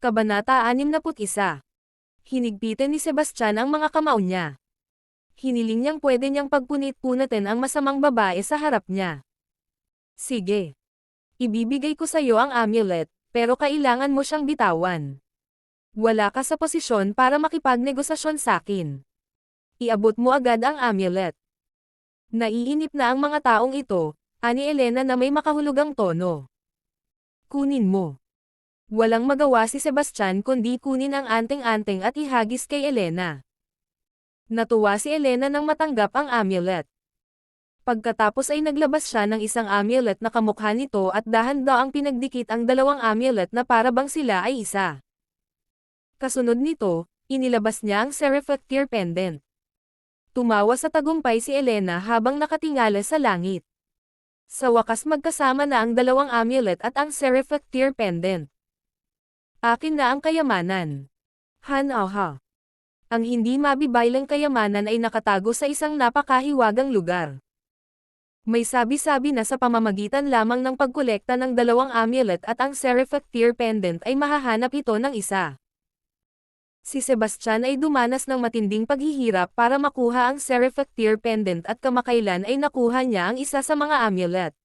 Kabanata 61 Hinigpitan ni Sebastian ang mga kamao niya. Hiniling niyang pwede niyang pagpunit-punatin ang masamang babae sa harap niya. Sige. Ibibigay ko sa iyo ang amulet, pero kailangan mo siyang bitawan. Wala ka sa posisyon para makipagnegosasyon sa akin. Iabot mo agad ang amulet. Naiinip na ang mga taong ito, ani Elena na may makahulugang tono. Kunin mo. Walang magawa si Sebastian kundi kunin ang anting-anting at ihagis kay Elena. Natuwa si Elena nang matanggap ang amulet. Pagkatapos ay naglabas siya ng isang amulet na kamukha nito at dahan-daang pinagdikit ang dalawang amulet na para bang sila ay isa. Kasunod nito, inilabas niya ang Seraphic Tear Pendant. Tumawa sa tagumpay si Elena habang nakatingala sa langit. Sa wakas magkasama na ang dalawang amulet at ang Seraphic Tear Pendant. Akin na ang kayamanan. Han-aha. Ang hindi mabibaylang kayamanan ay nakatago sa isang napakahiwagang lugar. May sabi-sabi na sa pamamagitan lamang ng pagkolekta ng dalawang amulet at ang Seraphic Tear Pendant ay mahahanap ito ng isa. Si Sebastian ay dumanas ng matinding paghihirap para makuha ang Seraphic Tear Pendant at kamakailan ay nakuha niya ang isa sa mga amulet.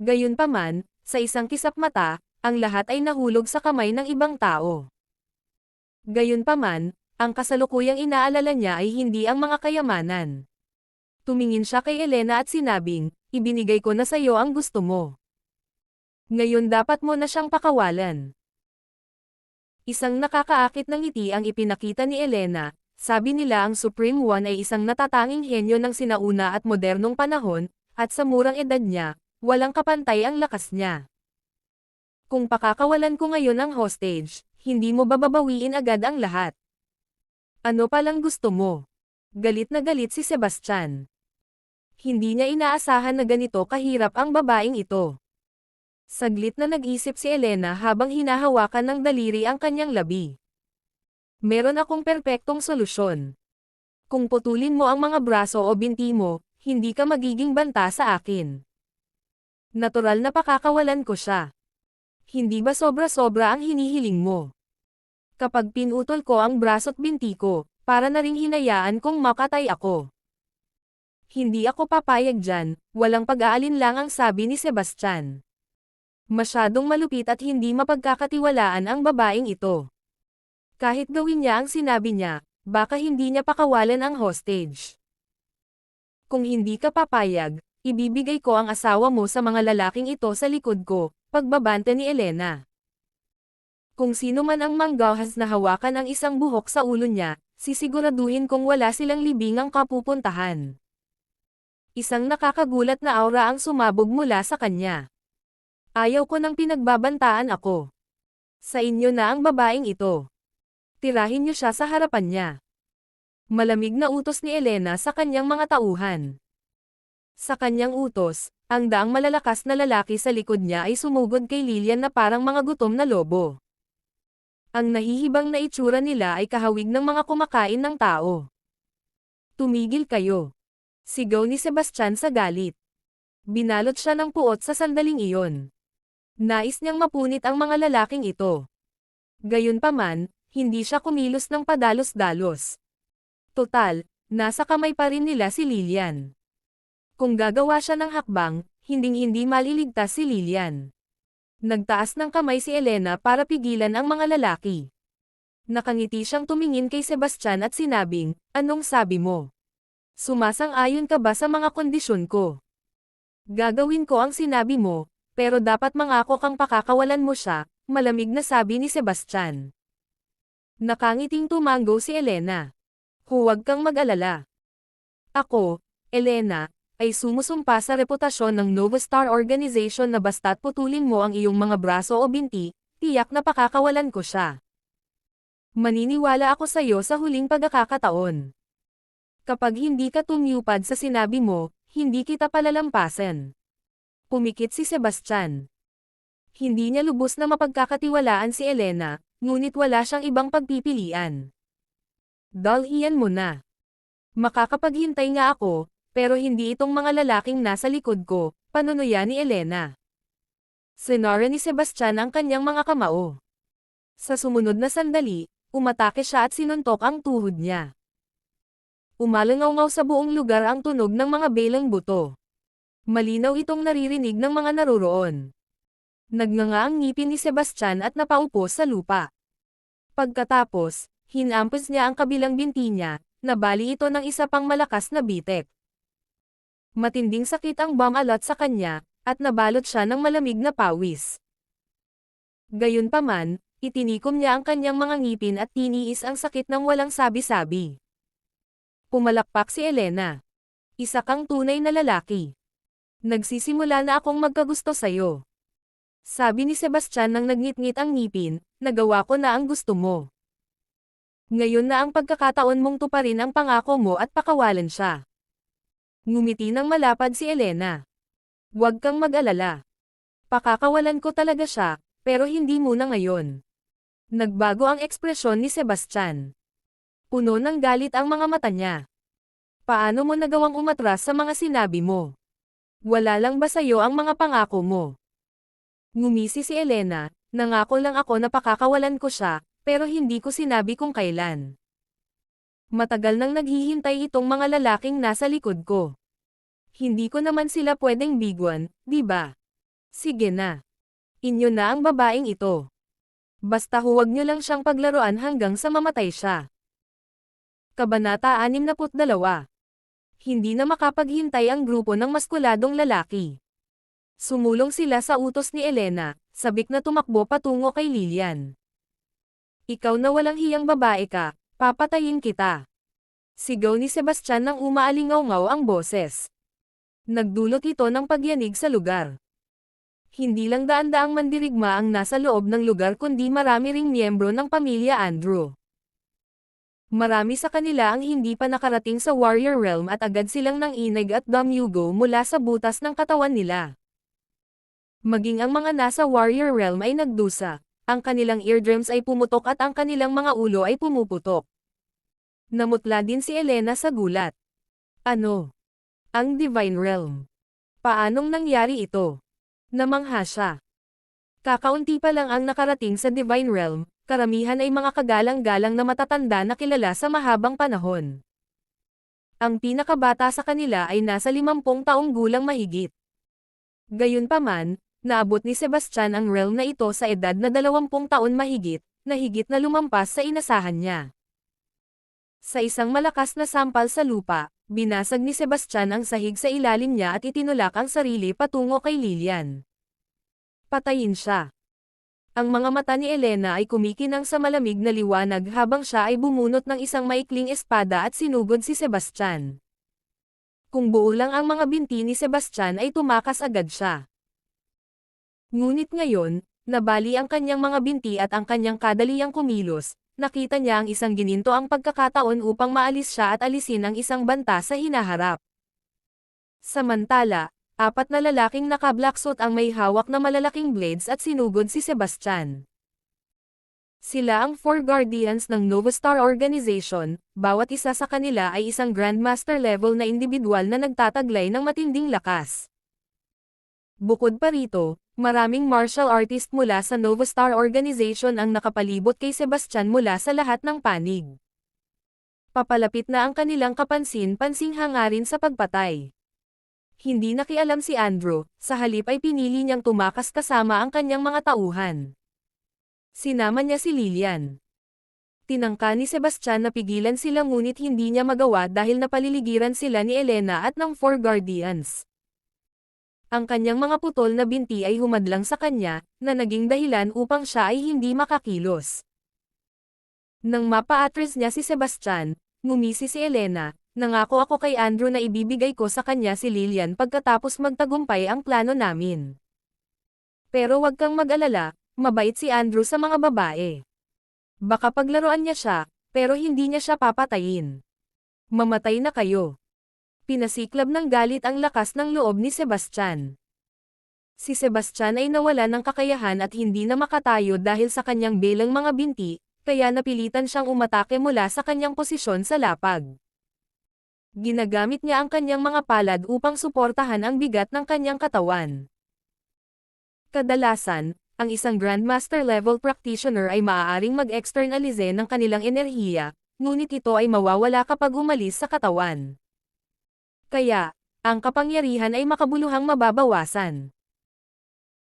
Gayunpaman, sa isang kisap mata, ang lahat ay nahulog sa kamay ng ibang tao. Gayunpaman, ang kasalukuyang inaalala niya ay hindi ang mga kayamanan. Tumingin siya kay Elena at sinabing, ibinigay ko na sa iyo ang gusto mo. Ngayon dapat mo na siyang pakawalan. Isang nakakaakit ng ngiti ang ipinakita ni Elena, sabi nila ang Supreme One ay isang natatanging henyo ng sinauna at modernong panahon, at sa murang edad niya, walang kapantay ang lakas niya. Kung pakakawalan ko ngayon ang hostage, hindi mo bababawiin agad ang lahat. Ano palang gusto mo? Galit na galit si Sebastian. Hindi niya inaasahan na ganito kahirap ang babaeng ito. Saglit na nag-isip si Elena habang hinahawakan ng daliri ang kanyang labi. Meron akong perpektong solusyon. Kung putulin mo ang mga braso o binti mo, hindi ka magiging banta sa akin. Natural na pakakawalan ko siya. Hindi ba sobra-sobra ang hinihiling mo? Kapag pinutol ko ang braso't binti ko, para na ring hinayaan kong makatay ako. Hindi ako papayag dyan, walang pag-aalin lang ang sabi ni Sebastian. Masyadong malupit at hindi mapagkakatiwalaan ang babaeng ito. Kahit gawin niya ang sinabi niya, baka hindi niya pakawalan ang hostage. Kung hindi ka papayag, ibibigay ko ang asawa mo sa mga lalaking ito sa likod ko, pagbabante ni Elena. Kung sino man ang manggahas na hawakan ang isang buhok sa ulo niya, sisiguraduhin kong wala silang libingang kapupuntahan. Isang nakakagulat na aura ang sumabog mula sa kanya. Ayaw ko nang pinagbabantaan ako. Sa inyo na ang babaeng ito. Tirahin niyo siya sa harapan niya. Malamig na utos ni Elena sa kanyang mga tauhan. Sa kanyang utos, ang daang malalakas na lalaki sa likod niya ay sumugod kay Lilian na parang mga gutom na lobo. Ang nahihibang na itsura nila ay kahawig ng mga kumakain ng tao. Tumigil kayo. Sigaw ni Sebastian sa galit. Binalot siya ng puot sa sandaling iyon. Nais niyang mapunit ang mga lalaking ito. Gayunpaman, hindi siya kumilos ng padalos-dalos. Total, nasa kamay pa rin nila si Lilian. Kung gagawa siya ng hakbang, hinding-hindi maliligtas si Lilian. Nagtaas ng kamay si Elena para pigilan ang mga lalaki. Nakangiti siyang tumingin kay Sebastian at sinabing, Anong sabi mo? Sumasang-ayon ka ba sa mga kondisyon ko? Gagawin ko ang sinabi mo, pero dapat mangako kang pakakawalan mo siya, malamig na sabi ni Sebastian. Nakangiting tumango si Elena. Huwag kang mag-alala. Ako, Elena, ay sumusumpa sa reputasyon ng Novastar Organization na basta't putulin mo ang iyong mga braso o binti, tiyak na pakakawalan ko siya. Maniniwala ako sa iyo sa huling pagkakataon. Kapag hindi ka tumyupad sa sinabi mo, hindi kita palalampasan. Pumikit si Sebastian. Hindi niya lubos na mapagkakatiwalaan si Elena, ngunit wala siyang ibang pagpipilian. Dalhian mo na. Makakapaghintay nga ako, pero hindi itong mga lalaking nasa likod ko, panunuya ni Elena. Sinara ni Sebastian ang kanyang mga kamao. Sa sumunod na sandali, umatake siya at sinuntok ang tuhod niya. Umalangaw sa buong lugar ang tunog ng mga belang buto. Malinaw itong naririnig ng mga naroroon. Nagnganga ang ngipin ni Sebastian at napaupo sa lupa. Pagkatapos, hinampos niya ang kabilang binti niya, nabali ito ng isa pang malakas na bitek. Matinding sakit ang bumalat sa kanya, at nabalot siya ng malamig na pawis. Gayunpaman, itinikom niya ang kanyang mga ngipin at tiniis ang sakit ng walang sabi-sabi. Pumalakpak si Elena. Isa kang tunay na lalaki. Nagsisimula na akong magkagusto sa'yo. Sabi ni Sebastian nang nagngit-ngit ang ngipin, nagawa ko na ang gusto mo. Ngayon na ang pagkakataon mong tuparin ang pangako mo at pakawalan siya. Ngumiti ng malapad si Elena. Huwag kang mag-alala. Pakakawalan ko talaga siya, pero hindi muna ngayon. Nagbago ang ekspresyon ni Sebastian. Puno ng galit ang mga mata niya. Paano mo nagawang umatras sa mga sinabi mo? Wala lang ba sa'yo ang mga pangako mo? Ngumisi si Elena, nangako lang ako na pakakawalan ko siya, pero hindi ko sinabi kung kailan. Matagal nang naghihintay itong mga lalaking nasa likod ko. Hindi ko naman sila pwedeng biguan, di ba? Sige na. Inyo na ang babaeng ito. Basta huwag nyo lang siyang paglaruan hanggang sa mamatay siya. Kabanata 62 Hindi na makapaghintay ang grupo ng maskuladong lalaki. Sumulong sila sa utos ni Elena, sabik na tumakbo patungo kay Lilian. Ikaw na walang hiyang babae ka, Papatayin kita. Sigaw ni Sebastian nang umaalingaw-ngaw ang boses. Nagdulot ito ng pagyanig sa lugar. Hindi lang daan-daang mandirigma ang nasa loob ng lugar kundi marami ring miyembro ng pamilya Andrew. Marami sa kanila ang hindi pa nakarating sa Warrior Realm at agad silang nang inag at damyugo mula sa butas ng katawan nila. Maging ang mga nasa Warrior Realm ay nagdusa, ang kanilang eardrums ay pumutok at ang kanilang mga ulo ay pumuputok. Namutla din si Elena sa gulat. Ano? Ang Divine Realm. Paanong nangyari ito? Namangha siya. Kakaunti pa lang ang nakarating sa Divine Realm, karamihan ay mga kagalang-galang na matatanda na kilala sa mahabang panahon. Ang pinakabata sa kanila ay nasa 50 taong gulang mahigit. Gayunpaman, naabot ni Sebastian ang realm na ito sa edad na 20 taon mahigit, na higit na lumampas sa inasahan niya. Sa isang malakas na sampal sa lupa, binasag ni Sebastian ang sahig sa ilalim niya at itinulak ang sarili patungo kay Lilian. Patayin siya. Ang mga mata ni Elena ay kumikinang sa malamig na liwanag habang siya ay bumunot ng isang maikling espada at sinugod si Sebastian. Kung buo lang ang mga binti ni Sebastian ay tumakas agad siya. Ngunit ngayon, nabali ang kanyang mga binti at ang kanyang kadaliang kumilos, nakita niya ang isang gininto ang pagkakataon upang maalis siya at alisin ang isang banta sa hinaharap. Samantala, apat na lalaking naka-black suit ang may hawak na malalaking blades at sinugod si Sebastian. Sila ang four guardians ng Nova Star Organization, bawat isa sa kanila ay isang Grandmaster level na individual na nagtataglay ng matinding lakas. Bukod pa rito, Maraming martial artist mula sa Nova Star Organization ang nakapalibot kay Sebastian mula sa lahat ng panig. Papalapit na ang kanilang kapansin-pansing hangarin sa pagpatay. Hindi nakialam si Andrew, sa halip ay pinili niyang tumakas kasama ang kanyang mga tauhan. Sinama niya si Lilian. Tinangka ni Sebastian na pigilan sila ngunit hindi niya magawa dahil napaliligiran sila ni Elena at ng Four Guardians. Ang kanyang mga putol na binti ay humadlang sa kanya, na naging dahilan upang siya ay hindi makakilos. Nang mapa-address niya si Sebastian, ngumisi si Elena, nangako ako kay Andrew na ibibigay ko sa kanya si Lilian pagkatapos magtagumpay ang plano namin. Pero wag kang mag-alala, mabait si Andrew sa mga babae. Baka paglaruan niya siya, pero hindi niya siya papatayin. Mamatay na kayo pinasiklab ng galit ang lakas ng loob ni Sebastian. Si Sebastian ay nawala ng kakayahan at hindi na makatayo dahil sa kanyang belang mga binti, kaya napilitan siyang umatake mula sa kanyang posisyon sa lapag. Ginagamit niya ang kanyang mga palad upang suportahan ang bigat ng kanyang katawan. Kadalasan, ang isang Grandmaster level practitioner ay maaaring mag-externalize ng kanilang enerhiya, ngunit ito ay mawawala kapag umalis sa katawan. Kaya, ang kapangyarihan ay makabuluhang mababawasan.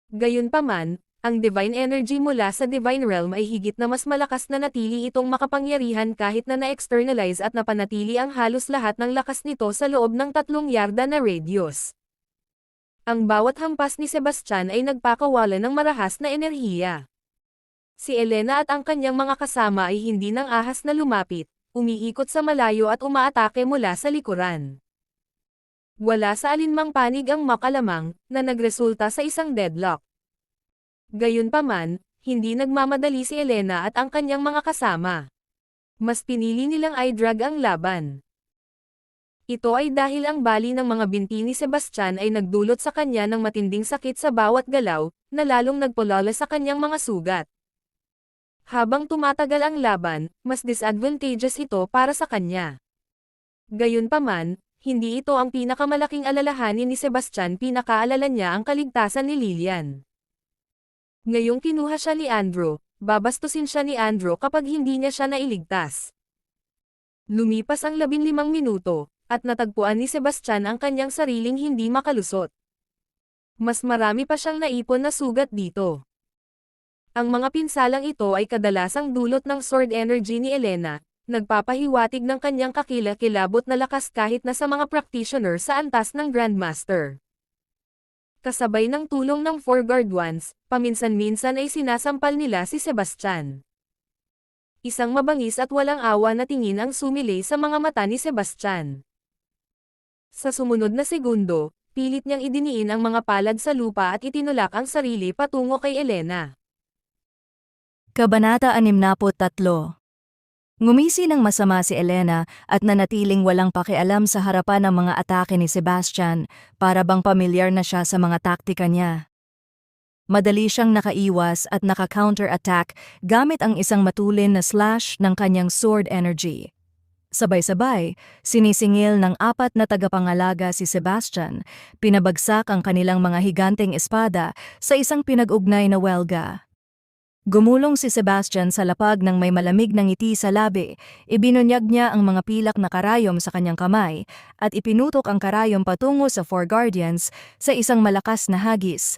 Gayunpaman, ang divine energy mula sa divine realm ay higit na mas malakas na natili itong makapangyarihan kahit na na-externalize at napanatili ang halos lahat ng lakas nito sa loob ng tatlong yarda na radius. Ang bawat hampas ni Sebastian ay nagpakawala ng marahas na enerhiya. Si Elena at ang kanyang mga kasama ay hindi nang ahas na lumapit, umiikot sa malayo at umaatake mula sa likuran. Wala sa alinmang panig ang makalamang, na nagresulta sa isang deadlock. Gayunpaman, hindi nagmamadali si Elena at ang kanyang mga kasama. Mas pinili nilang i-drag ang laban. Ito ay dahil ang bali ng mga binti ni Sebastian ay nagdulot sa kanya ng matinding sakit sa bawat galaw, na lalong nagpulala sa kanyang mga sugat. Habang tumatagal ang laban, mas disadvantageous ito para sa kanya. Gayunpaman, hindi ito ang pinakamalaking alalahanin ni Sebastian pinakaalala niya ang kaligtasan ni Lilian. Ngayong kinuha siya ni Andrew, babastusin siya ni Andrew kapag hindi niya siya nailigtas. Lumipas ang 15 minuto, at natagpuan ni Sebastian ang kanyang sariling hindi makalusot. Mas marami pa siyang naipon na sugat dito. Ang mga pinsalang ito ay kadalasang dulot ng sword energy ni Elena, nagpapahiwatig ng kanyang kakila-kilabot na lakas kahit na sa mga practitioner sa antas ng Grandmaster. Kasabay ng tulong ng Four Guard Ones, paminsan-minsan ay sinasampal nila si Sebastian. Isang mabangis at walang awa na tingin ang sumili sa mga mata ni Sebastian. Sa sumunod na segundo, pilit niyang idiniin ang mga palad sa lupa at itinulak ang sarili patungo kay Elena. Kabanata 63 Ngumisi ng masama si Elena at nanatiling walang pakialam sa harapan ng mga atake ni Sebastian para bang pamilyar na siya sa mga taktika niya. Madali siyang nakaiwas at naka-counter-attack gamit ang isang matulin na slash ng kanyang sword energy. Sabay-sabay, sinisingil ng apat na tagapangalaga si Sebastian, pinabagsak ang kanilang mga higanteng espada sa isang pinag-ugnay na welga. Gumulong si Sebastian sa lapag ng may malamig na ngiti sa labi, ibinunyag niya ang mga pilak na karayom sa kanyang kamay, at ipinutok ang karayom patungo sa Four Guardians sa isang malakas na hagis.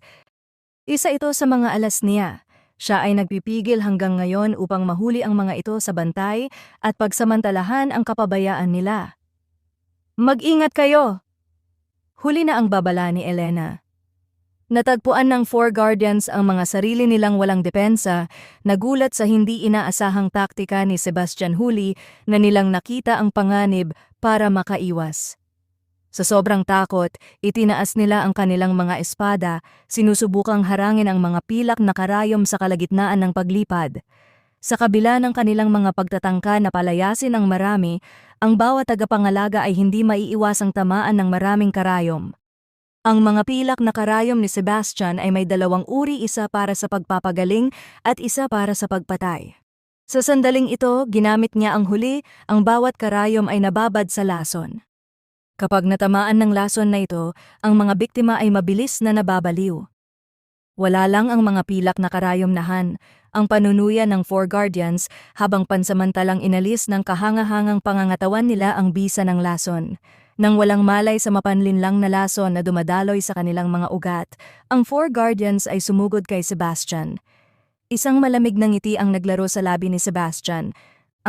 Isa ito sa mga alas niya. Siya ay nagpipigil hanggang ngayon upang mahuli ang mga ito sa bantay at pagsamantalahan ang kapabayaan nila. Mag-ingat kayo! Huli na ang babala ni Elena. Natagpuan ng Four Guardians ang mga sarili nilang walang depensa, nagulat sa hindi inaasahang taktika ni Sebastian Huli na nilang nakita ang panganib para makaiwas. Sa sobrang takot, itinaas nila ang kanilang mga espada, sinusubukang harangin ang mga pilak na karayom sa kalagitnaan ng paglipad. Sa kabila ng kanilang mga pagtatangka na palayasin ang marami, ang bawat tagapangalaga ay hindi maiiwasang tamaan ng maraming karayom. Ang mga pilak na karayom ni Sebastian ay may dalawang uri isa para sa pagpapagaling at isa para sa pagpatay. Sa sandaling ito, ginamit niya ang huli, ang bawat karayom ay nababad sa lason. Kapag natamaan ng lason na ito, ang mga biktima ay mabilis na nababaliw. Wala lang ang mga pilak na karayom nahan, ang panunuyan ng Four Guardians habang pansamantalang inalis ng kahangahangang pangangatawan nila ang bisa ng lason. Nang walang malay sa mapanlinlang na lason na dumadaloy sa kanilang mga ugat, ang Four Guardians ay sumugod kay Sebastian. Isang malamig na ngiti ang naglaro sa labi ni Sebastian.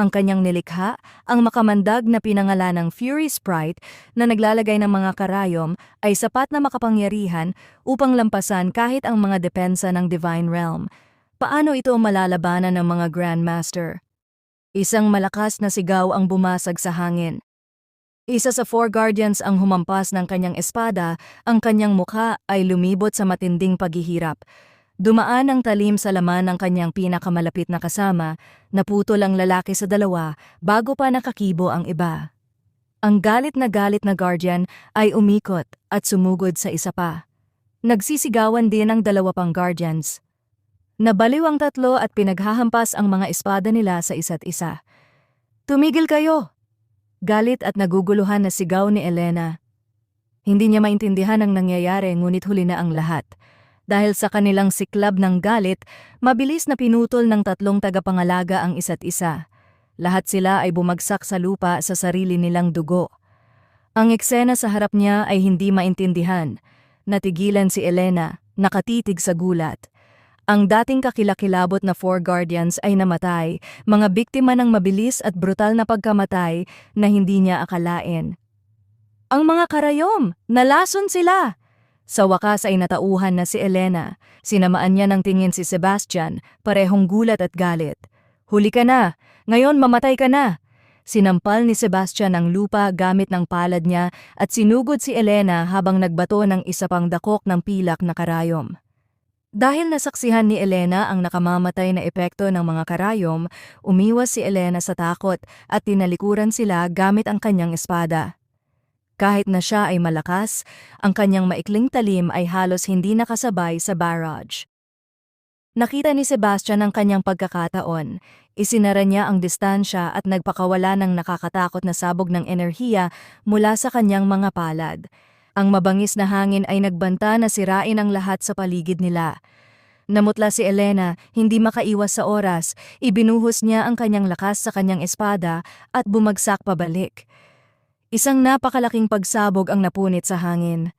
Ang kanyang nilikha, ang makamandag na pinangalan ng Fury Sprite na naglalagay ng mga karayom ay sapat na makapangyarihan upang lampasan kahit ang mga depensa ng Divine Realm. Paano ito malalabanan ng mga Grandmaster? Isang malakas na sigaw ang bumasag sa hangin. Isa sa Four Guardians ang humampas ng kanyang espada, ang kanyang mukha ay lumibot sa matinding paghihirap. Dumaan ang talim sa laman ng kanyang pinakamalapit na kasama, naputol ang lalaki sa dalawa bago pa nakakibo ang iba. Ang galit na galit na guardian ay umikot at sumugod sa isa pa. Nagsisigawan din ang dalawa pang guardians. Nabaliw ang tatlo at pinaghahampas ang mga espada nila sa isa't isa. Tumigil kayo! Galit at naguguluhan na sigaw ni Elena. Hindi niya maintindihan ang nangyayari ngunit huli na ang lahat. Dahil sa kanilang siklab ng galit, mabilis na pinutol ng tatlong tagapangalaga ang isa't isa. Lahat sila ay bumagsak sa lupa sa sarili nilang dugo. Ang eksena sa harap niya ay hindi maintindihan. Natigilan si Elena, nakatitig sa gulat. Ang dating kakilakilabot na four guardians ay namatay, mga biktima ng mabilis at brutal na pagkamatay na hindi niya akalain. Ang mga karayom, nalason sila! Sa wakas ay natauhan na si Elena. Sinamaan niya ng tingin si Sebastian, parehong gulat at galit. Huli ka na! Ngayon mamatay ka na! Sinampal ni Sebastian ang lupa gamit ng palad niya at sinugod si Elena habang nagbato ng isa pang dakok ng pilak na karayom. Dahil nasaksihan ni Elena ang nakamamatay na epekto ng mga karayom, umiwas si Elena sa takot at tinalikuran sila gamit ang kanyang espada. Kahit na siya ay malakas, ang kanyang maikling talim ay halos hindi nakasabay sa barrage. Nakita ni Sebastian ang kanyang pagkakataon. Isinara niya ang distansya at nagpakawala ng nakakatakot na sabog ng enerhiya mula sa kanyang mga palad. Ang mabangis na hangin ay nagbanta na sirain ang lahat sa paligid nila. Namutla si Elena, hindi makaiwas sa oras, ibinuhos niya ang kanyang lakas sa kanyang espada at bumagsak pabalik. Isang napakalaking pagsabog ang napunit sa hangin.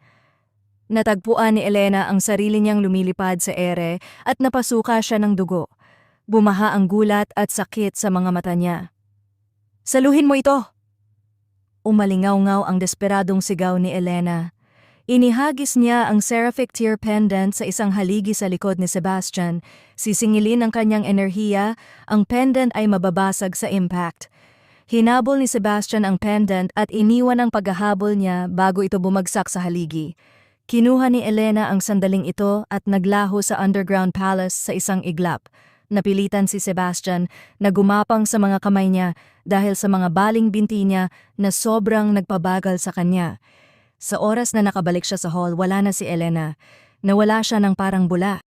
Natagpuan ni Elena ang sarili niyang lumilipad sa ere at napasuka siya ng dugo. Bumaha ang gulat at sakit sa mga mata niya. Saluhin mo ito! Umalingaw-ngaw ang desperadong sigaw ni Elena. Inihagis niya ang seraphic tear pendant sa isang haligi sa likod ni Sebastian. Sisingilin ang kanyang enerhiya, ang pendant ay mababasag sa impact. Hinabol ni Sebastian ang pendant at iniwan ang paghahabol niya bago ito bumagsak sa haligi. Kinuha ni Elena ang sandaling ito at naglaho sa underground palace sa isang iglap. Napilitan si Sebastian na gumapang sa mga kamay niya dahil sa mga baling binti niya na sobrang nagpabagal sa kanya. Sa oras na nakabalik siya sa hall, wala na si Elena. Nawala siya ng parang bula.